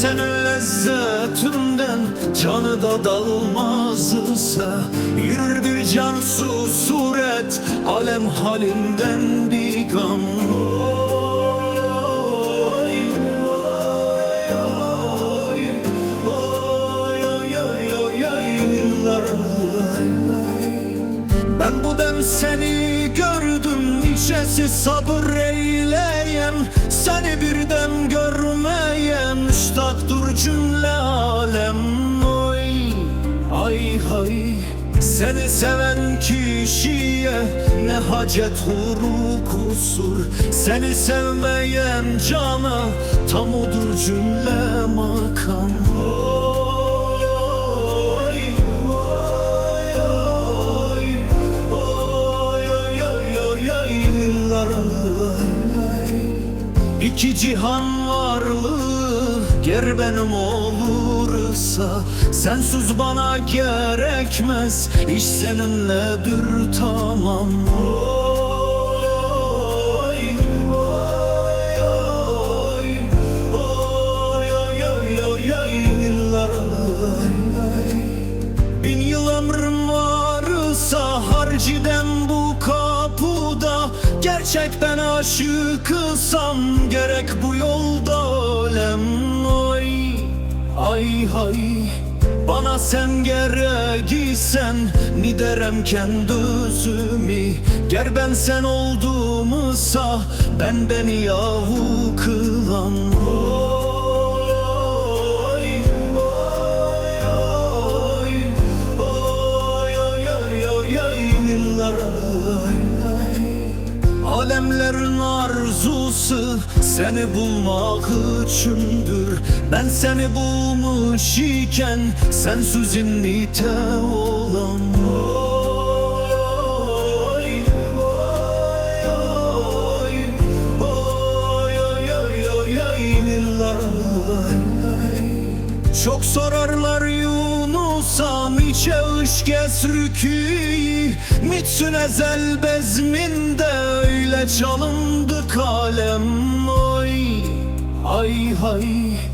senin lezzetinden Canı da dalmazsa Yürüdü cansu suret Alem halinden bir gam. Ben bu dem seni gördüm İçesi sabır eyleyen hay Seni seven kişiye Ne hacet huru kusur. Seni sevmeyen cana Tam odur cümle makam. İki cihan varlığı ger benim olursa Sensiz bana gerekmez. İş seninledir tamam. Bin yıl ömrüm varsa harciden bu kapıda Gerçek ben aşıkısam gerek bu yolda ölem ay hay bana sen gerekisen Ni derem kendi özümü Ger ben sen olduğumsa Ben beni yahu arzusu seni bulmak içindir Ben seni bulmuş iken sensiz innite oylar. Çok sorarlar Yunus'a Miçe ış kesrükü Mitsün ezel bezminde Öyle çalındı kalem Oy ay hay